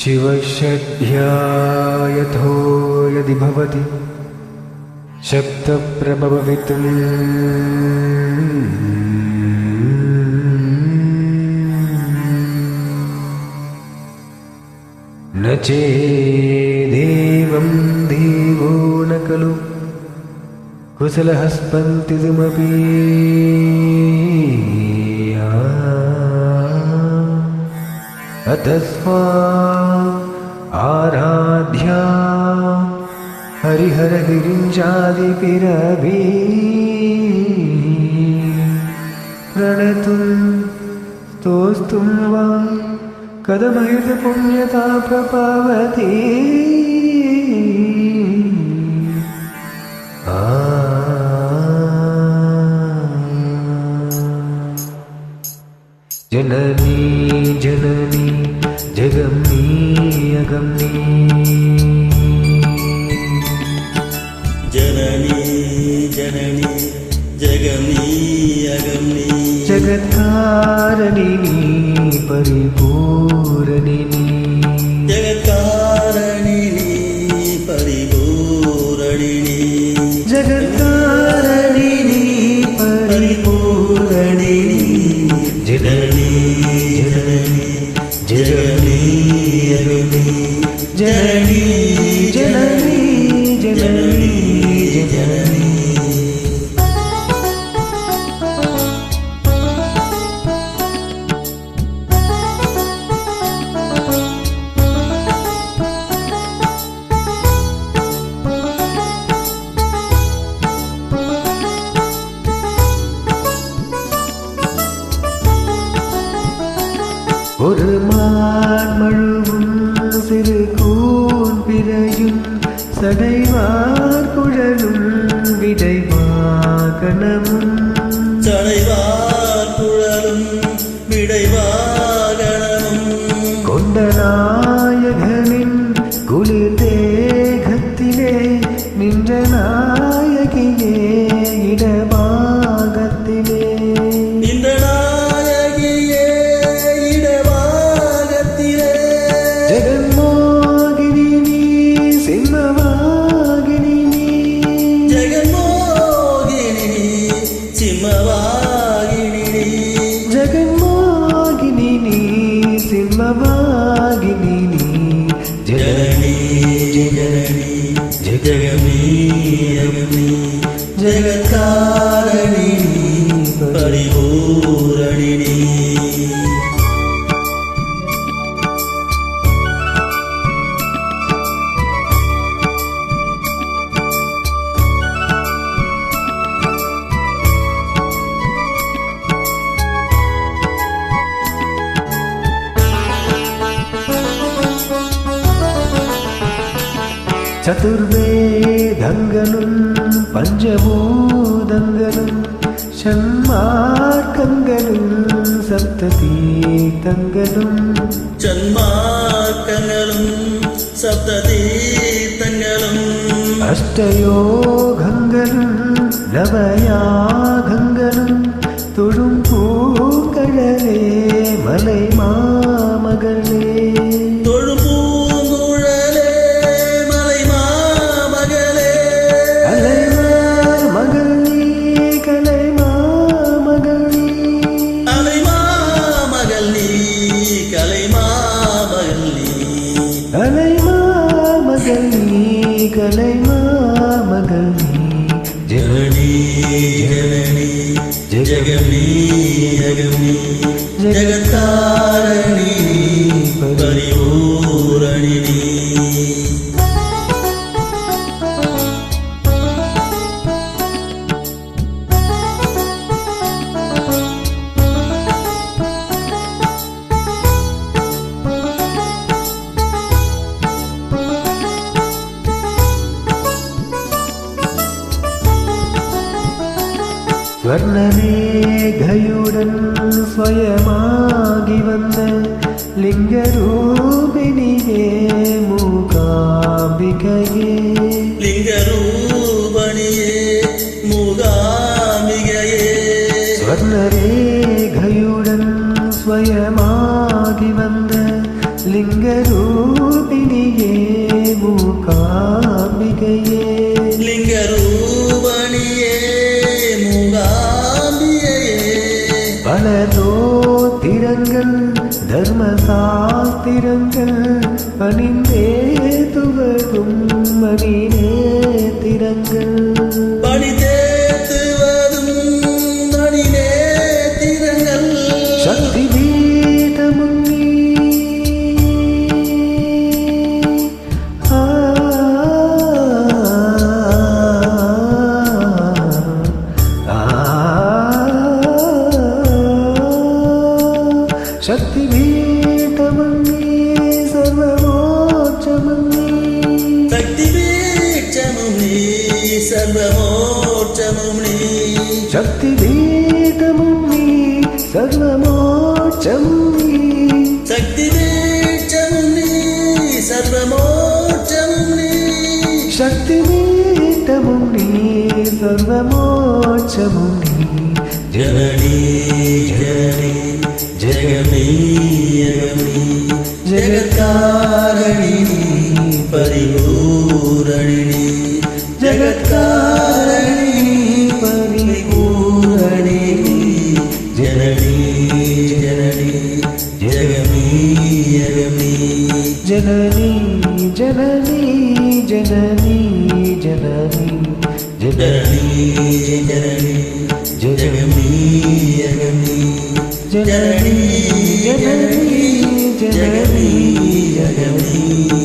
शिवषड्ध्यायथो यदि भवति शब्दप्रभवितुम् न चेदेवं देवो न खलु कुशलः स्पन्तितुमपि अतस्वा आराध्या। हरिहरगिरिञ्जादिपिरभि प्रणतुं स्तोस्तुं वा। कथमयुतपुण्यता प्रपावति ஜனனி ஜனனி ஜெகம் நீ அகம் நீ ஜனனி ஜனனி ஜெகம் நீ அகம் ஜகத்தாரணி பரிபூரணி जननी जननी जननी जननी சடைவார் குழலும் விடைவாகனம். சதுர்வேதங்களும் பஞ்சபூதங்களும் சன்மார்க்கங்களும் சப்த தீர்த்தங்களும் சன்மார்க்கங்களும் சப்த தீர்த்தங்களும் அஷ்டயோகங்களும் நவயாகங்களும் தொழும் பூக்கழலே மலை மாமகளே. கலைமாமகள் நீ. ஜனனி ஜனனி ஜெகமீ ஜெகமீ ஜெகத்காரணி സ്വർണമേഘയുടൻ സ്വയമാകി വന്ന് ലിംഗരൂപിണിയെ മൂകാംബികയെ. ലിംഗരൂപണിയെ മൂകാംബികയെ. സ്വർണരേഖയുടൻ സ്വയമാകി വന്ന് ലിംഗരൂപിണിയെ മൂകാംബികയെ. ലിംഗരൂ வேதங்கள் தர்ம சாஸ்திரங்கள் பணிந்தே துவகும் மணினே సర్వమోచముని శక్తి వేదము సర్వమోచముని శక్తి వేచముని సర్వమోచముని శక్తి వేతముని సర్వమోచముని జననీ జననీ జగమీయగమీ జగతారణి పరిపూరణి జగత్తారణి పరిపూరణి జననీ జననీ జగమీ జగమీ జననీ జననీ జననీ జననీ జననీ జననీ జగమీ జగమీ జననీ జననీ జగమీ జగమీ